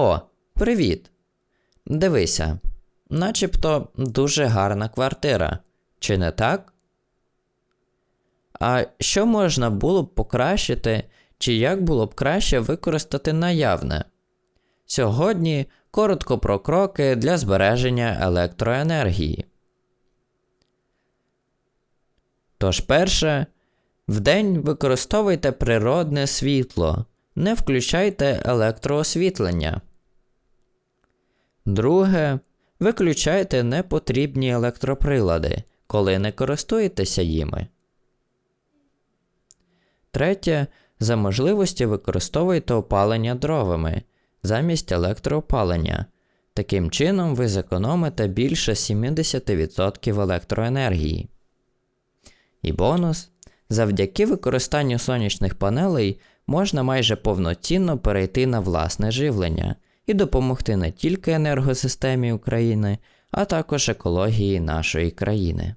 О, привіт! Дивися, начебто дуже гарна квартира, чи не так? А що можна було б покращити, чи як було б краще використати наявне? Сьогодні коротко про кроки для збереження електроенергії. Тож, перше, вдень використовуйте природне світло, не включайте електроосвітлення. Друге, виключайте непотрібні електроприлади, коли не користуєтеся їми. Третє, за можливості використовуйте опалення дровами замість електроопалення. Таким чином ви зекономите більше 70% електроенергії. І бонус. Завдяки використанню сонячних панелей можна майже повноцінно перейти на власне живлення і допомогти не тільки енергосистемі України, а також екології нашої країни.